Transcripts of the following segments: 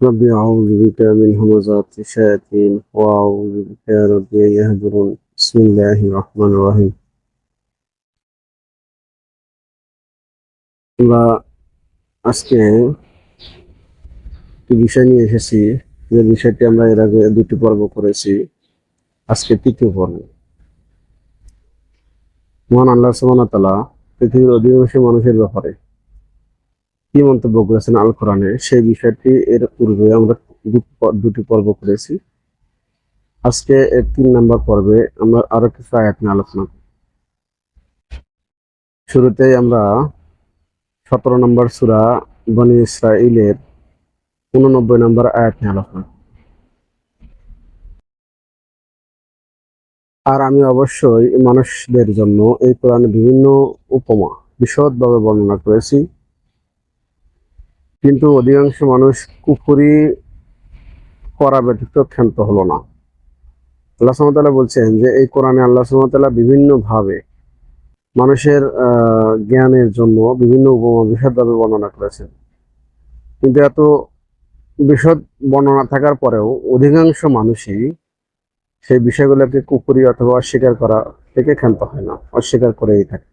رب أعوذ بك من همزات الشياطين وأعوذ بك يا رب أن يهدرون بسم الله الرحمن الرحيم আমরা আজকে একটি বিষয় নিয়ে এসেছি যে বিষয়টি আমরা এর আগে দুটি পর্ব করেছি আজকে তৃতীয় পর্ব মহান আল্লাহ সুবহানাহু ওয়া তাআলা পৃথিবীর অধিকাংশ মানুষের ব্যাপারে কি মন্তব্য করেছেন আল কোরআনে সেই বিষয়টি এর পূর্বে আমরা দুটি পর্ব করেছি। আজকে এর তিন নম্বর পর্বে আমরা আরও কিছু আয়াত নিয়ে আলোচনা করব। শুরুতেই আমরা সতেরো নম্বর সুরা বনি ইসরাইলের উননব্বই নম্বর আয়াত নিয়ে আলোচনা। আর আমি অবশ্যই মানুষদের জন্য এই কোরআনে বিভিন্ন উপমা বিশদভাবে বর্ণনা করেছি। কিন্তু অধিকাংশ মানুষ কুফুরি করা ব্যতীত ক্ষান্ত হলো না। আল্লাহ সুমতাল্লাহ বলছেন যে, এই কোরআনে আল্লাহ সুমতাল্লাহ বিভিন্ন ভাবে মানুষের জ্ঞানের জন্য বিভিন্ন উপমা বিশদভাবে বর্ণনা করেছেন। কিন্তু এত বিশদ বর্ণনা থাকার পরেও অধিকাংশ মানুষই সেই বিষয়গুলোকে কুপুরি অথবা অস্বীকার করা থেকে ক্ষান্ত হয় না, অস্বীকার করেই থাকে।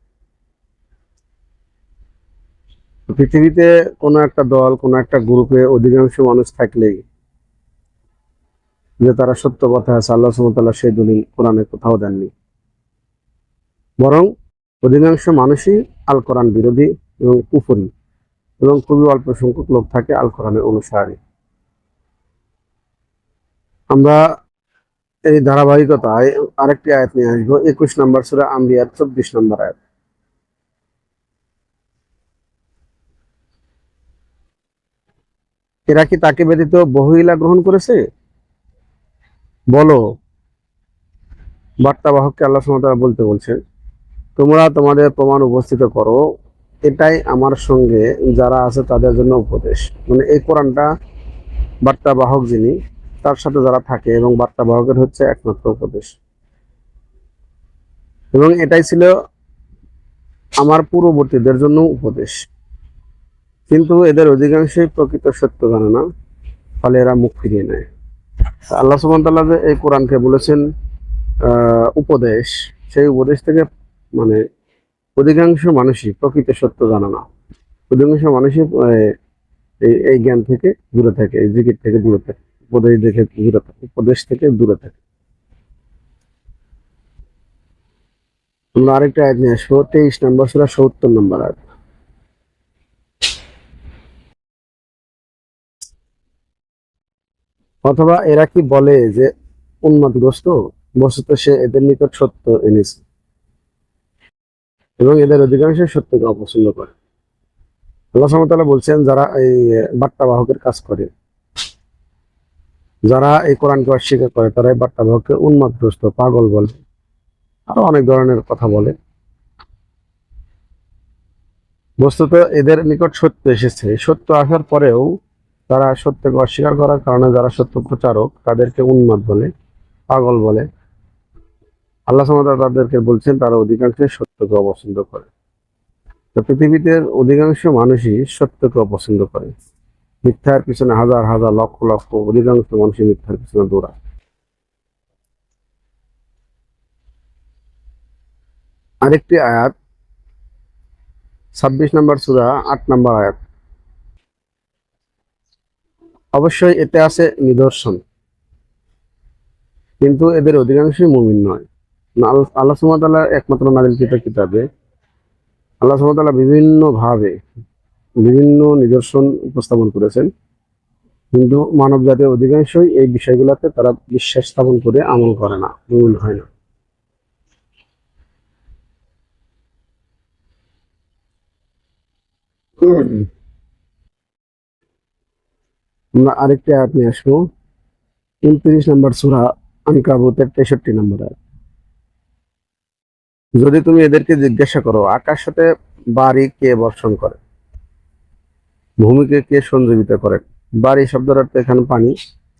পৃথিবীতে কোনো একটা দল, কোনো একটা গ্রুপে অধিকাংশ মানুষ থাকলেই যে তারা সত্য কথা আছে, আল্লাহ সুমতাল্লাহ সেই দলিল কোরআনে কোথাও দেননি। বরং অধিকাংশ মানুষই আল কোরআন বিরোধী এবং কুফরি এবং খুবই অল্প সংখ্যক লোক থাকে আল কোরআনের অনুসারী। আমরা এই ধারাবাহিকতায় আরেকটি আয়াত নিয়ে আসব, একুশ নম্বর সুরা আম্বিয়ার চব্বিশ নম্বর আয়াত। এরা কি তাকে ব্যতীত বহিলা গ্রহণ করেছে? বলো। বার্তাবাহককে আল্লাহ সুমতারা বলতে বলছেন, তোমরা তোমাদের প্রমাণ উপস্থিত করো। এটাই আমার সঙ্গে যারা আছে তাদের জন্য উপদেশ। মানে এই কোরআনটা বার্তাবাহক যিনি, তার সাথে যারা থাকে এবং বার্তাবাহকের হচ্ছে একমাত্র উপদেশ। এবং এটাই ছিল আমার পূর্ববর্তীদের জন্য উপদেশ। কিন্তু এদের অধিকাংশই প্রকৃত সত্য জানে না, ফলে এরা মুখ ফিরিয়ে নেয়। আল্লাহ সুবহানাহু যে এই কোরআনকে বলেছেন উপদেশ, সেই উপদেশ থেকে মানে অধিকাংশ মানুষই প্রকৃত সত্য জানে না। অধিকাংশ মানুষই এই জ্ঞান থেকে দূরে থাকে, এই জিকির থেকে দূরে থাকে, উপদেশ দেখে দূরে থাকে, উপদেশ থেকে দূরে থাকে। আমরা আরেকটা আয়াত নিয়ে আসব, তেইশ নম্বর সুরা সত্তর নম্বর আয়াত। অথবা এরা কি বলে যে উন্মাদগ্রস্ত? বস্তুত সে এদের নিকট সত্য এনেছে। এবং এদের অধিকাংশ সত্যকে অপছন্দ করে। আল্লাহ সামতাল্লাহ বলছেন, যারা এই বার্তাবাহকের কাজ করে, যারা এই কোরআনকে অস্বীকার করে, তারা এই বার্তাবাহককে উন্মাদগ্রস্ত, পাগল বলে। আরও অনেক ধরনের কথা বলে। বস্তুত এদের নিকট সত্য এসেছে। সত্য আসার পরেও তারা সত্যকে অস্বীকার করার কারণে যারা সত্য প্রচারক, তাদেরকে উন্মাদ বলে, পাগল বলে। আল্লাহ সামাদা তাদেরকে বলছেন, তারা অধিকাংশ সত্যকে অপছন্দ করে। তো পৃথিবীতে অধিকাংশ মানুষই সত্যকে অপছন্দ করে। মিথ্যার পিছনে হাজার হাজার লক্ষ লক্ষ, অধিকাংশ মানুষই মিথ্যার পিছনে দৌড়ায়। আরেকটি আয়াত, ছাব্বিশ নম্বর সুরা, আট নম্বর আয়াত। অবশ্যই এতে আছে নিদর্শন। কিন্তু এদের অধিকাংশই মুমিন নয়। আল্লাহ সুমতাল্লাহ একমাত্র নাজিলকৃত কিতাবে আল্লাহ সুমতাল্লাহ বিভিন্ন ভাবে বিভিন্ন নিদর্শন উপস্থাপন করেছেন। কিন্তু মানব জাতির অধিকাংশই এই বিষয়গুলোতে তারা বিশ্বাস স্থাপন করে আমল করে না মুমিন হয় না। আমরা আরেকটি আয়াত নিয়ে আসব। উনত্রিশ নম্বর সুরা আনকাবুতের তেষট্টি নম্বর আয়াত। যদি তুমি এদেরকে জিজ্ঞাসা করো আকাশ সাথে বাড়ি কে বর্ষণ করে? ভূমিকে কে সঞ্জীবিত করে? বাড়ি শব্দের অর্থ এখানে পানি।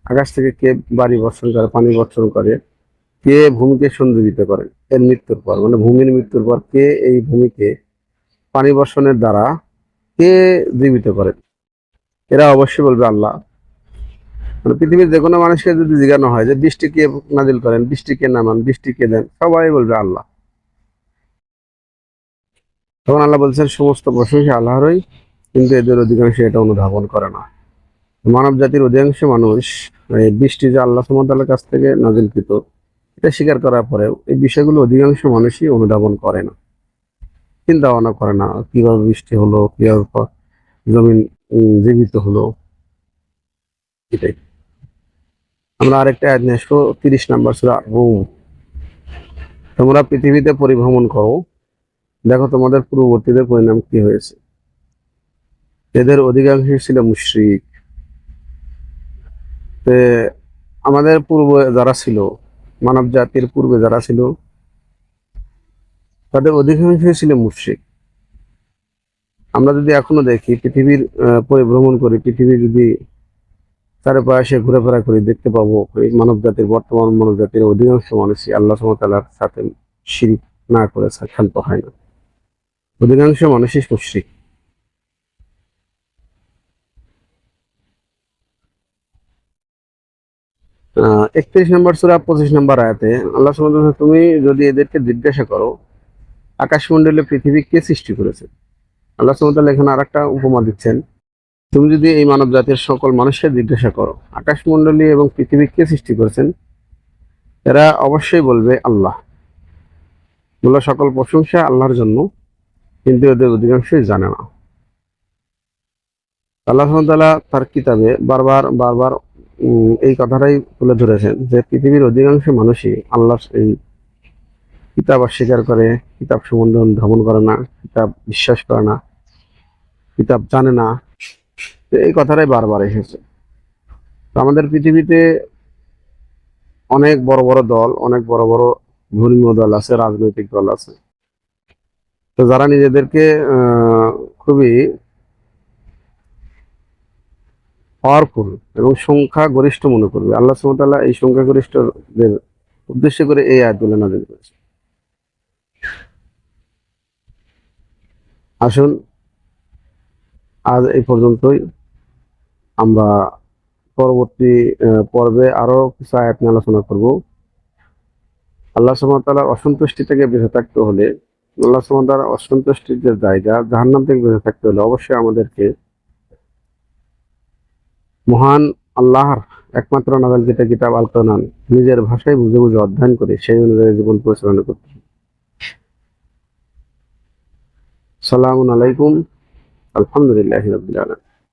আকাশ থেকে কে বাড়ি বর্ষণ করে, পানি বর্ষণ করে? কে ভূমিকে সঞ্জীবিত করে? এর মৃত্যুর পর মানে ভূমির মৃত্যুর পর কে এই ভূমিকে পানি বর্ষণের দ্বারা কে জীবিত করে? এরা অবশ্যই বলবে আল্লাহ। মানে পৃথিবীর যে কোনো মানুষকে যদি জিজ্ঞানো হয়, যে বৃষ্টি কে নাজিল করেন, বৃষ্টি কে নামান, বৃষ্টি কে দেন, সবাই বলবে আল্লাহ। তখন আল্লাহ বলছেন, সমস্ত প্রশংসা আল্লাহরই, কিন্তু এদের অধিকাংশ এটা অনুধাবন করে না। মানব জাতির অধিকাংশ মানুষ এই বৃষ্টি যে আল্লাহ সুমতাল্লার কাছ থেকে নাজিলকৃত, এটা স্বীকার করার পরেও এই বিষয়গুলো অধিকাংশ মানুষই অনুধাবন করে না। চিন্তা ভাবনা করে না, কীভাবে বৃষ্টি হলো, কীভাবে জমিন জীবিত হলো। এটাই। আমরা আরেকটা আয়াত নিয়ে আসব, তিরিশ নাম্বার সুরা রুম। তোমরা পৃথিবীতে পরিভ্রমণ করো। দেখো তোমাদের পূর্ববর্তীদের পরিণাম কি হয়েছে। এদের অধিকাংশ ছিল মুশরিক। আমাদের পূর্বে যারা ছিল মানব জাতির পূর্বে যারা ছিল, তাদের অধিকাংশই ছিল মুশরিক। আমরা যদি এখনও দেখি, পৃথিবীর পরিভ্রমণ করি, পৃথিবী যদি চারপাশে ঘোরাফেরা করি, দেখতে পাবো এই মানব জাতির বর্তমান মানব জাতির অধিকাংশ মানুষই আল্লাহ সুমতালার সাথে শিরিক না করে ক্ষান্ত হয় না। অধিকাংশ মানুষই মুশরিক। একত্রিশ নম্বর সুরা, পঁচিশ নম্বর আয়াতে আল্লাহ তুমি যদি এদেরকে জিজ্ঞাসা করো, আকাশমণ্ডলে পৃথিবী কে সৃষ্টি করেছে? আল্লাহ সুবহানাহু এখানে আর একটা উপমা দিচ্ছেন। তুমি যদি এই মানব জাতির সকল মানুষকে জিজ্ঞাসা করো, আকাশমণ্ডলী এবং পৃথিবী কে সৃষ্টি করেছেন? এরা অবশ্যই বলবে আল্লাহ। বলল সকল প্রশংসা আল্লাহর জন্য, কিন্তু এদের অধিকাংশই জানে না। আল্লাহ তাআলা তার কিতাবে বারবার বারবার এই কথাটাই তুলে ধরেছেন যে পৃথিবীর অধিকাংশ মানুষই আল্লাহর এই কিতাব অস্বীকার করে, কিতাব সম্বন্ধে ধামন করে না, কিতাব বিশ্বাস করে না, কিতাব জানে না। তো এই কথাটাই বারবার এসেছে। তো আমাদের পৃথিবীতে অনেক বড় বড় দল, অনেক বড় বড় ধর্মীয় দল আছে, রাজনৈতিক দল আছে। তো যারা নিজেদেরকে খুবই পাওয়ারফুল এবং সংখ্যা গরিষ্ঠ মনে করবে, আল্লাহ সুমতাল্লাহ এই সংখ্যাগরিষ্ঠদের উদ্দেশ্য করে এই আয়াতগুলো নাজিল করেছে আসুন। আজ এই পর্যন্তই। আমরা পরবর্তী পর্বে আরও কিছু আয়াত নিয়ে আলোচনা করব। আল্লাহ সুমতাল্লাহ অসন্তুষ্টি থেকে বেঁচে থাকতে হলে, আল্লাহ সুমতাল্লাহ অসন্তুষ্টির যে জায়গা, জাহান্নাম থেকে বেঁচে থাকতে হলে অবশ্যই আমাদেরকে মহান আল্লাহর একমাত্র নাগাল যেটা কিতাব আল নিজের ভাষায় বুঝে বুঝে অধ্যয়ন করে সেই অনুযায়ী জীবন পরিচালনা করতে সালামুন আলাইকুম আলহামদুলিল্লাহ রবিল আলম